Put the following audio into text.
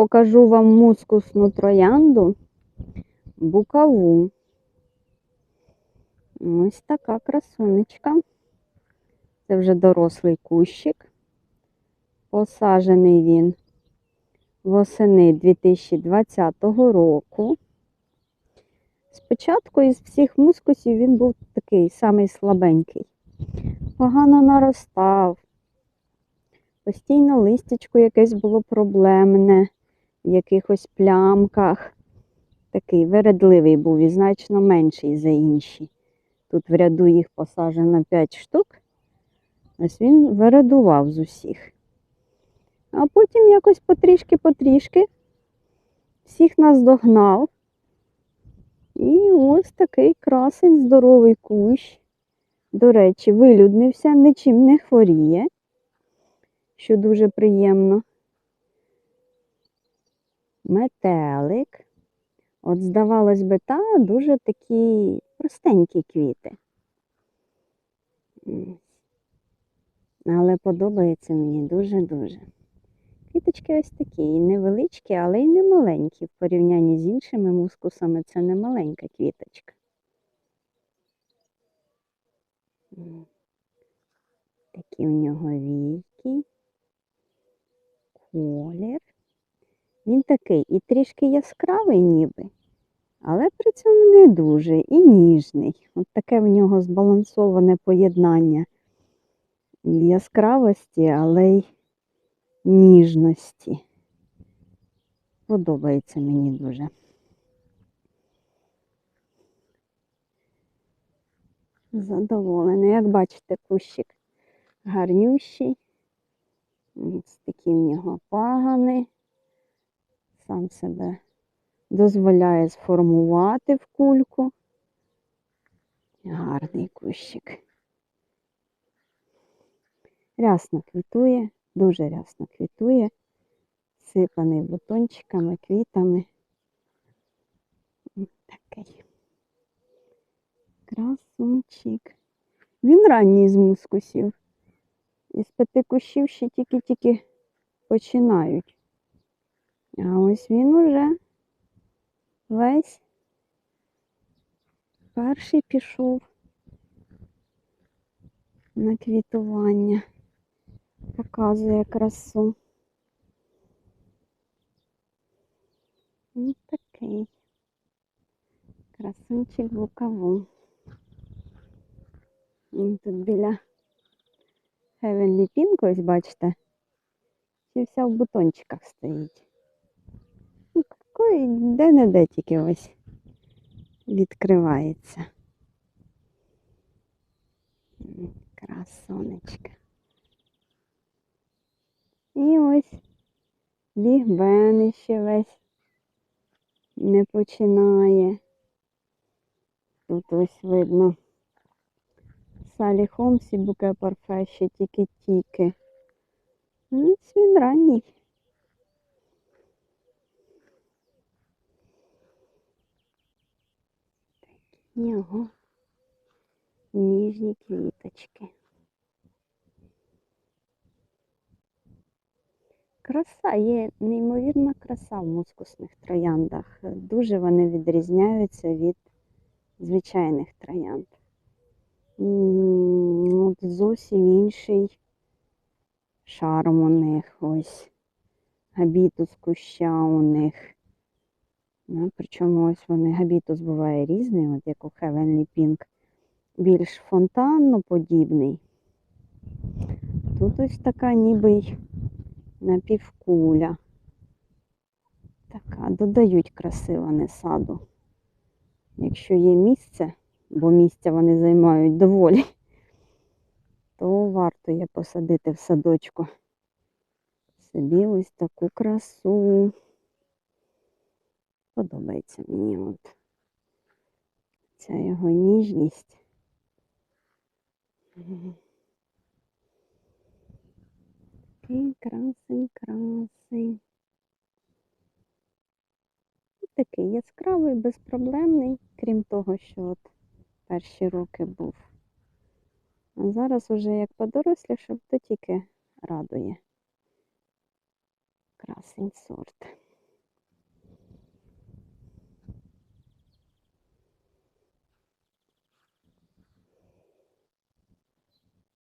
покажу вам мускусну троянду букаву. Ось така красунечка. Це вже дорослий кущик. Посаджений він восени 2020 року. Спочатку із всіх мускусів він був такий самий слабенький. Погано наростав. Постійно листячко якесь було проблемне, в якихось плямках. Такий вередливий був і значно менший за інші. Тут в ряду їх посаджено 5 штук. Ось він вирадував з усіх. А потім якось потрішки-потрішки всіх нас догнав. І ось такий красень, здоровий кущ. До речі, вилюднився, нічим не хворіє, що дуже приємно. Метелик. От, здавалось би, та дуже такі простенькі квіти. Але подобається мені дуже-дуже. Квіточки ось такі, і невеличкі, але й не маленькі. В порівнянні з іншими мускусами це не маленька квіточка. Такі у нього війки, колір. Він такий і трішки яскравий ніби, але при цьому не дуже і ніжний. От таке в нього збалансоване поєднання яскравості, але й ніжності. Подобається мені дуже. Задоволена. Як бачите, кущик гарнющий. Ось такі в нього пагани. Сам себе дозволяє сформувати в кульку. Гарний кущик. Рясно квітує, дуже рясно квітує, сипаний бутончиками, квітами. Такий красунчик. Він ранній з мускусів. Із п'яти кущів ще тільки-тільки починають. А ось він уже весь перший пішов на квітування. Показує красу. Ось такий красунчик букаву. Він тут біля Heavenly Pink, ось бачите, чи вся в бутончиках стоїть. Такої де-не-де тільки ось відкривається. Красонечка. І ось Біг Бен ще весь не починає. Тут ось видно Салі Холмс і Буке Парфе ще тільки-тільки. Ну, Ось він ранній. Нього ніжні квіточки. Краса є неймовірна краса в мускусних трояндах. Дуже вони відрізняються від звичайних троянд. От зовсім інший шарм у них ось. Габітус куща у них. Ну, причому ось вони габітус буває різний, от як у Heavenly Pink, більш фонтанно подібний. Тут ось така ніби й напівкуля. Така, додають краси вони саду. Якщо є місце, бо місця вони займають доволі, то варто є посадити в садочку собі ось таку красу. Подобається мені от ця його ніжність. Такий красень, красень. Такий яскравий, безпроблемний, крім того, що от перші роки був. А зараз уже як подорослішав, то тільки радує. Красень сорт.